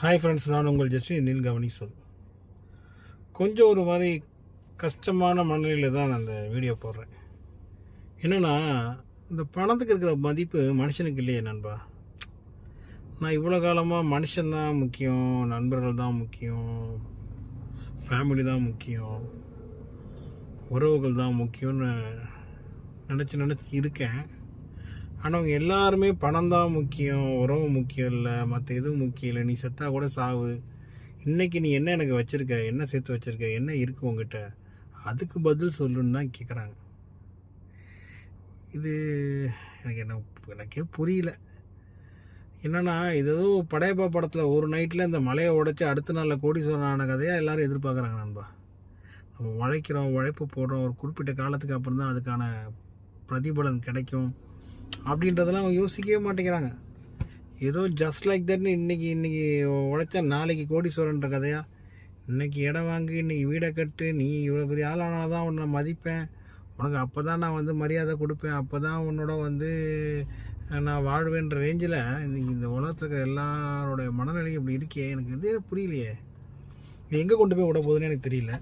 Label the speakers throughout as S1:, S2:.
S1: Hi friends நான் உங்கள் just இன்னும் கவனி சொல். கொஞ்சம் ஒரு மாதிரி கஷ்டமான மனநிலையில் தான் நான் அந்த வீடியோ போடுறேன். என்னென்னா இந்த பணத்துக்கு இருக்கிற மதிப்பு மனுஷனுக்கு இல்லையே நண்பா. நான் இவ்வளோ காலமாக மனுஷன்தான் முக்கியம் நண்பர்கள் தான் முக்கியம் ஃபேமிலி தான் முக்கியம் உறவுகள் தான் முக்கியம்னு நினச்சி நினச்சி இருக்கேன். ஆனால் அவங்க எல்லாருமே பணம் தான் முக்கியம் உறவு முக்கியம் இல்லை மற்ற எதுவும் முக்கியம் இல்லை. நீ செத்தா கூட சாவு. இன்றைக்கி நீ என்ன எனக்கு வச்சுருக்க? என்ன சேர்த்து வச்சிருக்க? என்ன இருக்கு உங்ககிட்ட அதுக்கு பதில் சொல்லுன்னு தான் கேட்குறாங்க இது எனக்கு என்ன எனக்கே புரியல. என்னன்னா இது ஏதோ படையப்பா படத்தில் ஒரு நைட்டில் இந்த மலையை உடைச்சி அடுத்த நாளில் கோடீஸ்வரனான கதையாக எல்லோரும் எதிர்பார்க்குறாங்க நண்பா. நம்ம உழைக்கிறோம் உழைப்பு போடுறோம் ஒரு குறிப்பிட்ட காலத்துக்கு அப்புறம் தான் அதுக்கான பிரதிபலன் கிடைக்கும். அப்படின்றதெல்லாம் அவங்க யோசிக்கவே மாட்டேங்கிறாங்க. ஏதோ ஜஸ்ட் லைக் தட்னு இன்னைக்கு இன்றைக்கி உழைச்சா நாளைக்கு கோடீஸ்வரன்ற கதையா? இன்றைக்கி இடம் வாங்கி இன்றைக்கி வீடை கட்டு நீ இவ்வளோ பெரிய ஆளானால் தான் உன்னை மதிப்பேன். உனக்கு அப்போ தான் நான் வந்து மரியாதை கொடுப்பேன். அப்போ தான் உன்னோட வந்து நான் வாழ்வேன்ற ரேஞ்சில் இன்றைக்கி இந்த உலகத்தில் இருக்கிற எல்லாரோடைய மனநிலையும் இப்படி இருக்கே. எனக்கு இது புரியலையே. இது எங்கே கொண்டு போய் விட போகுதுன்னு எனக்கு தெரியல.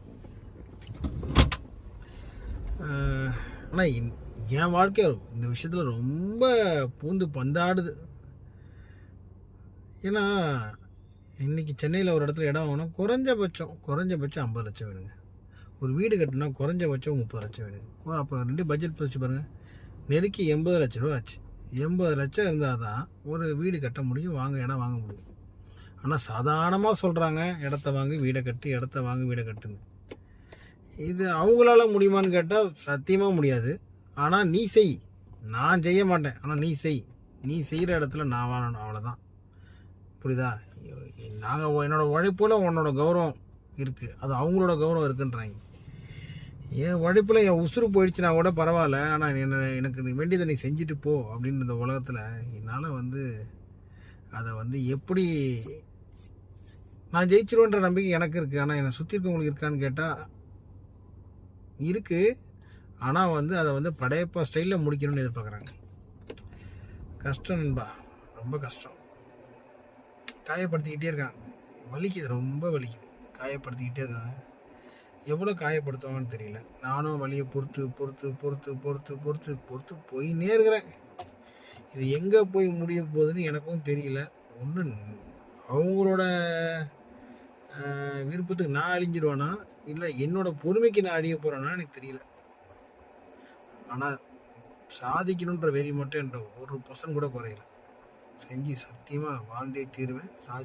S1: ஆனால் என் வாழ்க்கை இந்த விஷயத்தில் ரொம்ப பூந்து பந்தாடுது. ஏன்னா இன்றைக்கி சென்னையில் ஒரு இடத்துல இடம் வாங்கினா குறைஞ்சபட்சம் குறைஞ்சபட்சம் ஐம்பது லட்சம் வேணுங்க. ஒரு வீடு கட்டினா குறைஞ்சபட்சம் முப்பது லட்சம் வேணுங்க. அப்போ ரெண்டு பட்ஜெட் வச்சு பாருங்கள் நெருக்கி எண்பது லட்ச ரூபா ஆச்சு. எண்பது லட்சம் இருந்தால் தான் ஒரு வீடு கட்ட முடியும் வாங்க இடம் வாங்க முடியும். ஆனால் சாதாரணமாக சொல்கிறாங்க இடத்த வாங்கி வீடை கட்டி இடத்த வாங்கி வீடை கட்டுன்னு. இது அவங்களால முடியுமான்னு கேட்டால் சத்தியமாக முடியாது. ஆனால் நீ செய். நான் செய்ய மாட்டேன். ஆனால் நீ செய். நீ செய்கிற இடத்துல நான் வாழணும். அவ்வளோதான் புரியுதா? நாங்கள் என்னோட உழைப்பில் உன்னோட கௌரவம் இருக்குது அது அவங்களோட கௌரவம் இருக்குன்றாங்க. என் உழைப்பில் என் உசுறு போயிடுச்சுனா கூட பரவாயில்ல. ஆனால் என்ன எனக்கு நீ வேண்டியதை நீ செஞ்சுட்டு போ அப்படின்னு இந்த உலகத்தில் என்னால் வந்து அதை வந்து எப்படி நான் ஜெயிச்சிருவேன்ற நம்பிக்கை எனக்கு இருக்குது ஆனால் என்னை சுற்றி இருக்கவங்களுக்கு இருக்கான்னு கேட்டால் இருக்குது ஆனால் வந்து அதை வந்து படையப்பா ஸ்டைலில் முடிக்கணும்னு எதிர்பார்க்குறாங்க. கஷ்டம் நண்பா. ரொம்ப கஷ்டம். காயப்படுத்திக்கிட்டே இருக்காங்க. வலிக்குது ரொம்ப வலிக்குது. காயப்படுத்திக்கிட்டே இருக்காங்க. எவ்வளோ காயப்படுத்துவாங்கன்னு தெரியல. நானும் வலியை பொறுத்து பொறுத்து பொறுத்து பொறுத்து பொறுத்து பொறுத்து போயின்னே இருக்கிறேன். இது எங்கே போய் முடிய போகுதுன்னு எனக்கும் தெரியல. ஒன்று அவங்களோட விருப்பத்துக்கு நான் அழிஞ்சிருவேனா? இல்லை என்னோட பொறுமைக்கு நான் அழிய போகிறேன்னா எனக்கு தெரியல. ஆனால் சாதிக்கணுன்ற வெறி மட்டும் என்ற ஒரு பர்சன்ட் கூட குறையல. செஞ்சு சத்தியமாக வாழ்ந்தே தீருவேன். சாதி